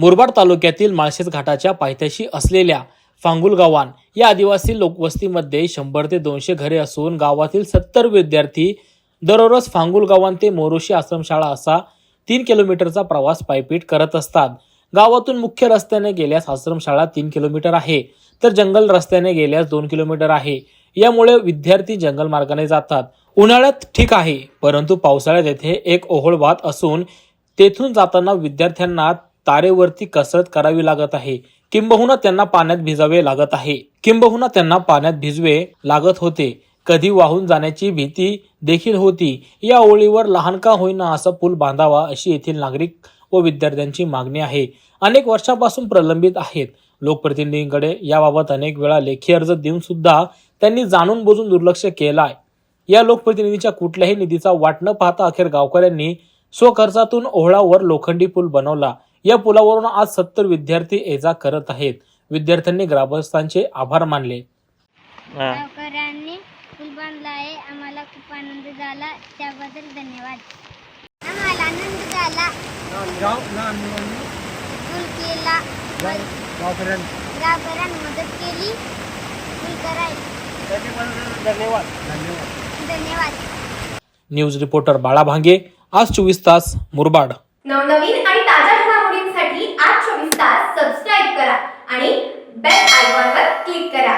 मुरबाड तालुक्यातील माळशेज घाटाच्या पायथ्याशी असलेल्या फांगुल गावान या आदिवासी लोकवस्तीमध्ये शंभर ते दोनशे घरे असून गावातील सत्तर विद्यार्थी दररोज फांगुल गावान ते मोरोशी आश्रमशाळा असा तीन किलोमीटरचा प्रवास पायपीट करत असतात. गावातून मुख्य रस्त्याने गेल्यास आश्रमशाळा तीन किलोमीटर आहे तर जंगल रस्त्याने गेल्यास दोन किलोमीटर आहे. यामुळे विद्यार्थी जंगल मार्गाने जातात. उन्हाळ्यात ठीक आहे परंतु पावसाळ्यात येथे एक ओहोळ वाहत असून तेथून जाताना विद्यार्थ्यांना तारेवरती कसरत करावी लागत आहे. किंबहुना त्यांना पाण्यात भिजावे लागत आहे. किंबहुना त्यांना पाण्यात भिजवे लागत होते. कधी वाहून जाण्याची भीती देखील होती. या ओळीवर लहान का होईना असा पूल बांधावा अशी येथील नागरिक व विद्यार्थ्यांची मागणी आहे. अनेक वर्षापासून प्रलंबित आहेत. लोकप्रतिनिधींकडे याबाबत अनेक वेळा लेखी अर्ज देऊन सुद्धा त्यांनी जाणून बुजून दुर्लक्ष केलाय. या लोकप्रतिनिधीच्या कुठल्याही निधीचा वाट न पाहता अखेर गावकऱ्यांनी स्वखर्चातून ओहळावर लोखंडी पूल बनवला. या पुलावरून आज सत्तर विद्यार्थी ये जा करत आहेत. विद्यार्थ्यांनी ग्रामस्थांचे आभार मानले. गावकऱ्यांनी पूल बांधला आहे. आम्हाला खूप आनंद झाला. त्याबद्दल धन्यवाद. आम्हाला आनंद झाला. पूल केला. गावकऱ्यांनी मदत केली. पूल करायला. धन्यवाद. न्यूज रिपोर्टर बाळा भांगे आज चोवीस तास मुरबाड. नवनवीन आणि ताज्या घडामोडींसाठी आज चोवीस तास सबस्क्राईब करा आणि बेल आयकॉनवर क्लिक करा.